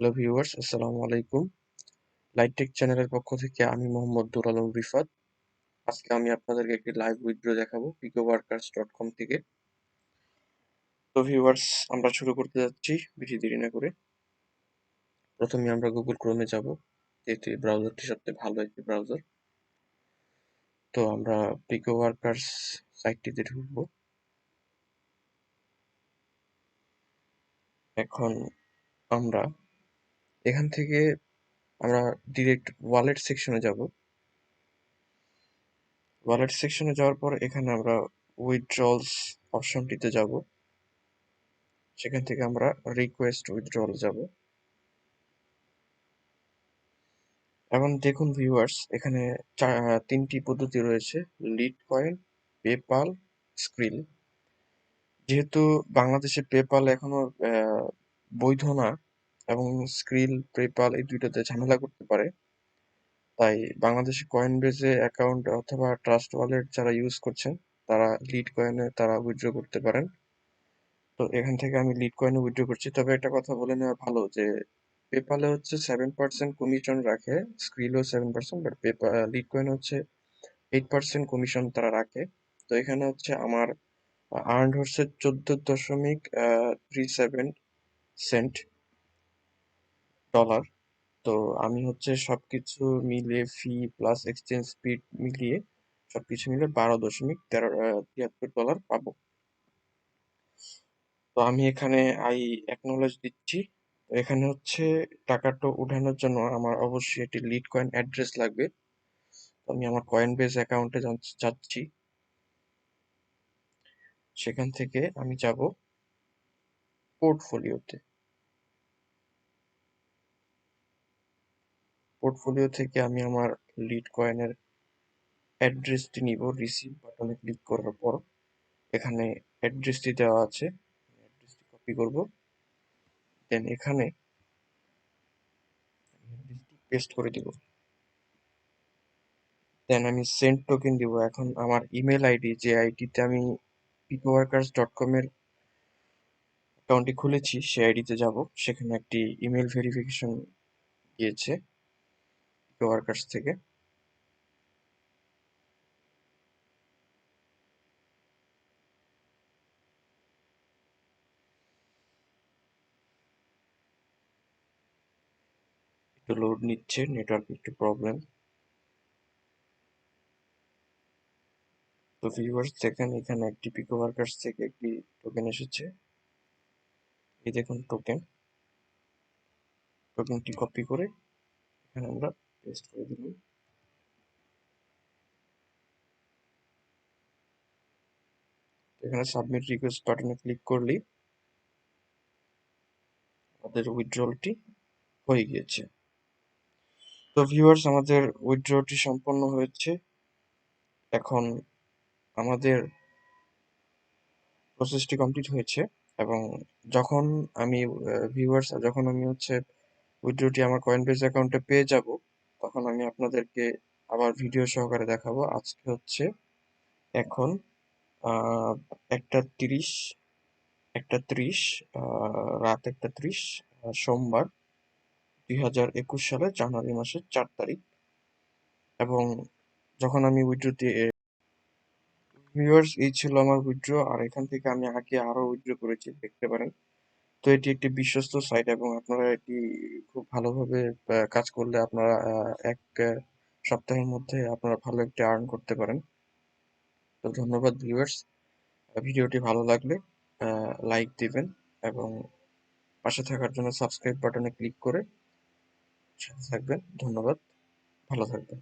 Hello viewers, আসসালামু আলাইকুম। লাইটটেক চ্যানেলের পক্ষ থেকে আমি মোহাম্মদ দুর আলম রিফাত। আজকে আমি আপনাদেরকে একটি লাইভ উইথড্র দেখাবো পিকো ওয়ার্কার্স ডট কম থেকে। তো ভিউয়ার্স, আমরা শুরু করতে যাচ্ছি বেশি দেরি না করে। প্রথমে আমরা গুগল ক্রোমে যাব যেহেতু ব্রাউজারটি সবচেয়ে ভালো একটি ব্রাউজার তো আমরা পিকো ওয়ার্কার্স সাইটটিতে ঢুকবো। এখন আমরা এখান থেকে আমরা ডিরেক্ট ওয়ালেট সেকশনে যাব। ওয়ালেট সেকশনে যাওয়ার পর এখানে আমরা উইথড্রলস অপশনটিতে যাব। সেখান থেকে আমরা রিকোয়েস্ট উইথড্রল যাব। এখন দেখুন ভিউয়ার্স এখানে তিনটি পদ্ধতি রয়েছে। লিড কয়েন পেপাল স্ক্রিল যেহেতু বাংলাদেশে পেপাল এখনও বৈধ না এবং স্ক্রিল, পেপাল এই দুইটাতে ঝামেলা করতে পারে। তাই বাংলাদেশে কয়েন বেজে অ্যাকাউন্ট অথবা ট্রাস্ট ওয়ালেট যারা ইউজ করছেন, তারা লিড কয়েনে তারা উইথড্র করতে পারেন। তো এখান থেকে আমি লিড কয়েনে উইথড্র করছি। তবে একটা কথা বলে নেওয়া ভালো যে, পেপালে হচ্ছে সেভেন পার্সেন্ট কমিশন রাখে স্ক্রিলও seven percent but paper lead coin হচ্ছে এইট পার্সেন্ট কমিশন তারা রাখে। তো এখানে হচ্ছে আমার আর্ন হচ্ছে চোদ্দ দশমিক থ্রি সেভেন সেন্ট ডলার তো আমি হচ্ছে সবকিছু মিলিয়ে ফি প্লাস এক্সচেঞ্জ স্পিড মিলিয়ে সবকিছু মিলে বারো দশমিক তেরো তিয়াত্তর ডলার পাবো। তো আমি এখানে আই অ্যাকনোলেজ দিচ্ছি। তো এখানে হচ্ছে টাকাটা উঠানোর জন্য আমার অবশ্যই একটি লিড কয়েন অ্যাড্রেস লাগবে। তো আমি আমার কয়েন বেস অ্যাকাউন্টে যাচ্ছি। সেখান থেকে আমি যাব পোর্টফোলিওতে পোর্টফোলিও থেকে আমি আমার লিড কয়েনের অ্যাড্রেসটি নিব রিসিভ বাটনে ক্লিক করার পর, এখানে অ্যাড্রেসটি দেওয়া আছে অ্যাড্রেসটি কপি করব দেন এখানে পেস্ট করে দিব। দেন আমি সেন্ট টোকেন দিব, এখন আমার ইমেল আইডি যে আইডিতে আমি পিকোওয়ার্কার্স ডট কমের অ্যাকাউন্টটি খুলেছি, সেই আইডিতে যাব, সেখানে একটি ইমেল ভেরিফিকেশন গিয়েছে পিকোওয়ার্কার্স থেকে। একটু লোড নিচ্ছে নেটওয়ার্ক একটু প্রবলেম তো ভিউয়ার্স দেখেন, এখানে একটি পিকো ওয়ার্কার্স থেকে একটি টোকেন এসেছে। এই দেখুন টোকেন টোকেনটি কপি করে এখানে আমরা পেস্ট করে দিলাম এখানে সাবমিট রিকোয়েস্ট বাটনে ক্লিক করলেই আমাদের উইথড্রলটি হয়ে গিয়েছে। তো ভিউয়ার্স আমাদের উইথড্রটি সম্পন্ন হয়েছে। এখন আমাদের প্রসেসটি কমপ্লিট হয়েছে এবং যখন আমি ভিউয়ার্স যখন আমি হচ্ছে উইথড্রটি আমার কয়েন বেস অ্যাকাউন্টে পেয়ে যাব তখন আমি আপনাদেরকে আবার ভিডিও সহকারে দেখাবো। আজকে হচ্ছে এখন একটা তিরিশ, একটা ত্রিশ রাত একটা ত্রিশ সোমবার দুই হাজার একুশ সালের জানুয়ারি মাসের চার তারিখ। এবং যখন আমি উইথড্র দিয়ে ভিউয়ার্স এই ছিল আমার উইড্রো আর এখান থেকে আমি আগে আরও উইড্রো করেছি, দেখতে পারেন। তো এটি একটি বিশ্বস্ত সাইট এবং আপনারা এটি খুব ভালোভাবে কাজ করলে আপনারা এক সপ্তাহের মধ্যে আপনারা ভালো একটি আর্ন করতে পারেন। তো ধন্যবাদ ভিউয়ার্স ভিডিওটি ভালো লাগলে লাইক দিবেন এবং পাশে থাকার জন্য সাবস্ক্রাইব বাটনে ক্লিক করে সাথে থাকবেন। ধন্যবাদ। ভালো থাকবেন।